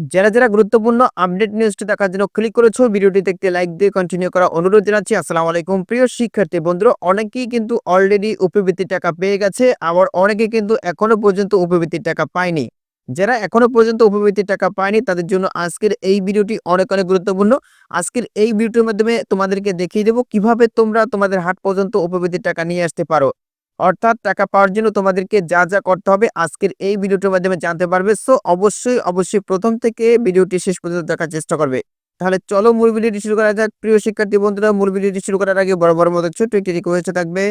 যারা যারা গুরুত্বপূর্ণ আপডেট নিউজটি দেখার জন্য ক্লিক করেছ ভিডিওটি দেখতে লাইক দিয়ে কন্টিনিউ করা অনুরোধ জানাচ্ছি। আসসালামু আলাইকুম। প্রিয় শিক্ষার্থী বন্ধুরা, অনেকেই কিন্তু অলরেডি উপবৃত্তির টাকা পেয়ে গেছে, আবার অনেকে কিন্তু এখনও পর্যন্ত উপবৃত্তির টাকা পায়নি। যারা এখনও পর্যন্ত উপবৃত্তির টাকা পায়নি, তাদের জন্য আজকের এই ভিডিওটি অনেক অনেক গুরুত্বপূর্ণ। আজকের এই ভিডিওটির মাধ্যমে তোমাদেরকে দেখিয়ে দেবো কীভাবে তোমরা তোমাদের হাট পর্যন্ত উপবৃত্তির টাকা নিয়ে আসতে পারো। অর্থাৎ টাকা পাওয়ার জন্য তোমাদেরকে যা যা করতে হবে আজকের এই ভিডিওটির মাধ্যমে জানতে পারবে। সো অবশ্যই অবশ্যই প্রথম থেকে ভিডিওটি শেষ পর্যন্ত দেখার চেষ্টা করবে। তাহলে চলো মূল ভিডিওটি শুরু করা যাক। প্রিয় শিক্ষার্থী বন্ধুরা, মূল ভিডিওটি শুরু করার আগে বড় বড় মতো ছোট্ট একটি রিকোয়েস্ট থাকবে।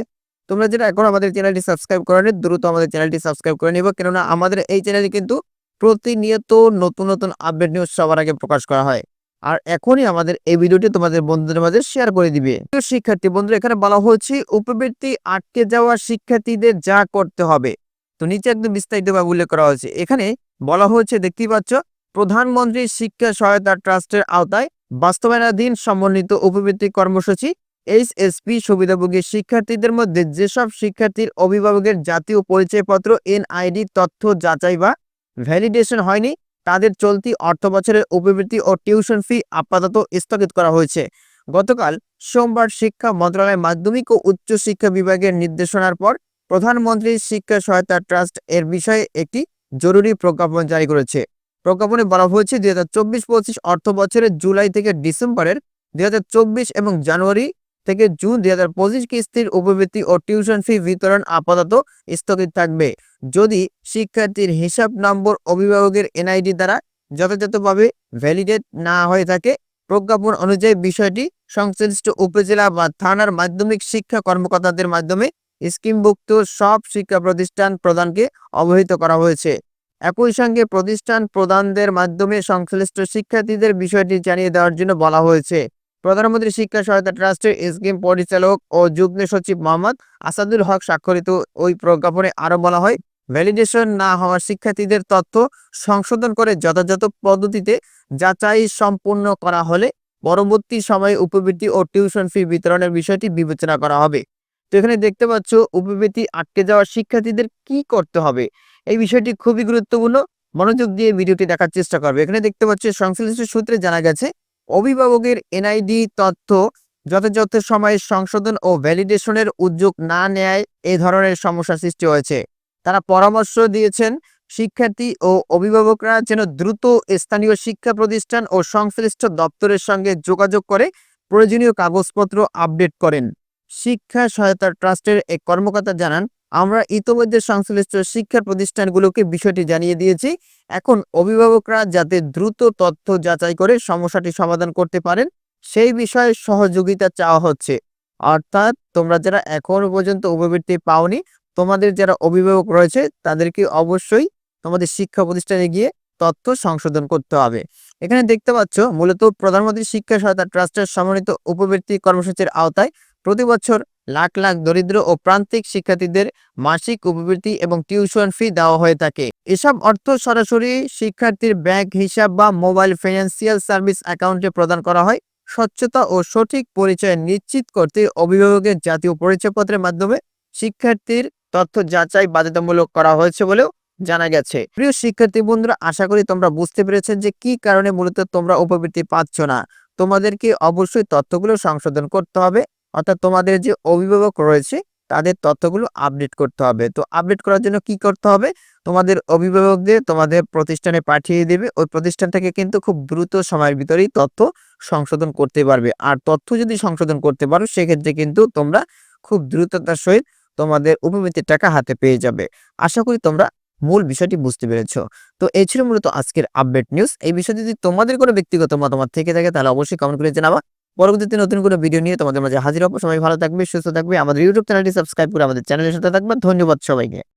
তোমরা যেটা এখন আমাদের চ্যানেলটি সাবস্ক্রাইব করেনি দ্রুত আমাদের চ্যানেলটি সাবস্ক্রাইব করে নিব। কেননা আমাদের এই চ্যানেলে কিন্তু প্রতিনিয়ত নতুন নতুন আপডেট নিউজ সবার আগে প্রকাশ করা হয়। আর এখনই আমাদের এই ভিডিওটি তোমাদের বন্ধুদের মাঝে শেয়ার করে দিবে। শিক্ষার্থী বন্ধুরা, এখানে বলা হচ্ছে উপবৃত্তি আটকে যাওয়া শিক্ষার্থীদের যা করতে হবে। তো নিচে একদম বিস্তারিতভাবে উল্লেখ করা হয়েছে। এখানে বলা হয়েছে, দেখতেই পাচ্ছ, প্রধানমন্ত্রী শিক্ষা সহায়তা ট্রাস্টের আওতায় বাস্তবায়নাধীন সমন্বিত উপবৃত্তি কর্মসূচি এইচ এইচএসপি সুবিধাভোগী শিক্ষার্থীদের মধ্যে যেসব শিক্ষার্থীর অভিভাবকের জাতীয় পরিচয়পত্র, এনআইডি, তথ্য যাচাই বা ভ্যালিডেশন হয়নি তাদের চলতি অর্থ বছরের উপবৃত্তি ও টিউশন ফি আপাতত স্থগিত করা হয়েছে। গতকাল সোমবার শিক্ষা মন্ত্রণালয় মাধ্যমিক ও উচ্চ শিক্ষা বিভাগের নির্দেশনার পর প্রধানমন্ত্রী শিক্ষা সহায়তা ট্রাস্ট এর বিষয়ে একটি জরুরি প্রজ্ঞাপন জারি করেছে। প্রজ্ঞাপনে বলা হয়েছে, দুই হাজার চব্বিশ পঁচিশ অর্থ বছরের জুলাই থেকে ডিসেম্বরের দুই হাজার চব্বিশ এবং জানুয়ারি থেকে জুন দুই হাজার পঁচিশ কিস্তির উপবৃত্তি ও টিউশন ফি বিতরণ আপাতত স্থগিত থাকবে। যদি শিক্ষার্থীর হিসাব নম্বর অভিভাবকের এনআইডি দ্বারা যথাযথভাবে ভ্যালিডেট না হয়ে থাকে, প্রজ্ঞাপন অনুযায়ী বিষয়টি সংশ্লিষ্ট উপজেলা বা থানার মাধ্যমিক শিক্ষা কর্মকর্তাদের মাধ্যমে স্কিমভুক্ত সব শিক্ষা প্রতিষ্ঠান প্রদানকে অবহিত করা হয়েছে। একই সঙ্গে প্রতিষ্ঠান প্রদানদের মাধ্যমে সংশ্লিষ্ট শিক্ষার্থীদের বিষয়টি জানিয়ে দেওয়ার জন্য বলা হয়েছে। প্রধানমন্ত্রী শিক্ষা সহায়তা ট্রাস্টের স্কিম পরিচালক ও যুগ্ম সচিব মোহাম্মদ আসাদুল হক স্বাক্ষরিত ওই প্রজ্ঞাপনে আরও বলা হয়, ভ্যালিডেশন না হওয়া শিক্ষার্থীদের তথ্য সংশোধন করে যথাযথ পদ্ধতিতে যাচাই সম্পূর্ণ করা হলে পরবর্তী সময়ে উপবৃত্তি ও টিউশন ফি বিতরণের বিষয়টি বিবেচনা করা হবে। তো এখানে দেখতে পাচ্ছ, উপবৃত্তি আটকে যাওয়া শিক্ষার্থীদের কি করতে হবে? এই বিষয়টি খুবই গুরুত্বপূর্ণ। মনোযোগ দিয়ে ভিডিওটি দেখার চেষ্টা করবে। এখানে দেখতে পাচ্ছ, সংশ্লিষ্ট সূত্রে জানা গেছে অভিভাবকের এনআইডি তথ্য যথাযথ সময়ে সংশোধন ও ভ্যালিডেশনের উদ্যোগ না নেয় এ ধরনের সমস্যা সৃষ্টি হয়েছে। তারা পরামর্শ দিয়েছেন, শিক্ষার্থী ও অভিভাবকরা যেন দ্রুত স্থানীয় শিক্ষা প্রতিষ্ঠান ও সংশ্লিষ্ট দপ্তরের সঙ্গে যোগাযোগ করে প্রয়োজনীয় কাগজপত্র আপডেট করেন। শিক্ষা সহায়তা ট্রাস্টের এক কর্মকর্তা জানান আমরা ইতোমধ্যে সংশ্লিষ্ট শিক্ষা প্রতিষ্ঠানগুলোকে বিষয়টি জানিয়ে দিয়েছি। এখন অভিভাবকরা যাতে দ্রুত তথ্য যাচাই করে সমস্যাটি সমাধান করতে পারেন, সেই বিষয়ে সহযোগিতা চাওয়া হচ্ছে। অর্থাৎ তোমরা যারা এখনও পর্যন্ত উপবৃত্তি পাওনি, তোমাদের যারা অভিভাবক রয়েছে, তাদেরকে অবশ্যই তোমাদের শিক্ষা প্রতিষ্ঠানে গিয়ে তথ্য সংশোধন করতে হবে। এখানে দেখতে পাচ্ছ, মূলত প্রধানমন্ত্রী শিক্ষা সহায়তা ট্রাস্টের সমন্বিত উপবৃত্তি কর্মসূচির আওতায় প্রতি বছর লাখ লাখ দরিদ্র ও প্রান্তিক শিক্ষার্থীদের মাসিক উপবৃত্তি এবং টিউশন ফি দেওয়া হয়ে থাকে। এসব অর্থ সরাসরি শিক্ষার্থীর ব্যাংক হিসাব বা মোবাইল ফিনান্সিয়াল সার্ভিস অ্যাকাউন্টে প্রদান করা হয়। স্বচ্ছতা ও সঠিক পরিচয় নিশ্চিত করতে অভিভাবকের জাতীয় পরিচয়পত্রের মাধ্যমে শিক্ষার্থীর তথ্য যাচাই বাধ্যতামূলক করা হয়েছে বলেও জানা গেছে। প্রিয় শিক্ষার্থী বন্ধুরা, আশা করি তোমরা বুঝতে পেরেছেন যে কি কারণে মূলত তোমরা উপবৃত্তি পাচ্ছ না। তোমাদেরকে অবশ্যই তথ্যগুলো সংশোধন করতে হবে। অর্থাৎ তোমাদের যে অভিভাবক রয়েছে, তাদের তথ্যগুলো আপডেট করতে হবে। তো আপডেট করার জন্য কি করতে হবে? তোমাদের অভিভাবকদের তোমাদের প্রতিষ্ঠানে পাঠিয়ে দেবে। ওই প্রতিষ্ঠান থেকে কিন্তু খুব দ্রুত সময়ের ভিতরেই তথ্য সংশোধন করতে পারবে। আর তথ্য যদি সংশোধন করতে পারো, সেক্ষেত্রে কিন্তু তোমরা খুব দ্রুততার সহিত তোমাদের উপবৃত্তির টাকা হাতে পেয়ে যাবে। আশা করি তোমরা মূল বিষয়টি বুঝতে পেরেছ। তো এই ছিল মূলত আজকের আপডেট নিউজ এই বিষয়ে যদি তোমাদের কোনো ব্যক্তিগত মতামত থেকে থাকে, তাহলে অবশ্যই কমেন্ট করে জানাবা। পরবর্তীতে নতুন কোনো ভিডিও নিয়ে তোমাদের মাঝে হাজির হব। সবাই ভালো থাকবে, সুস্থ থাকবে। আমাদের ইউটিউব চ্যানেলটি সাবস্ক্রাইব করে আমাদের চ্যানেলের সাথে থাকবে। ধন্যবাদ সবাইকে।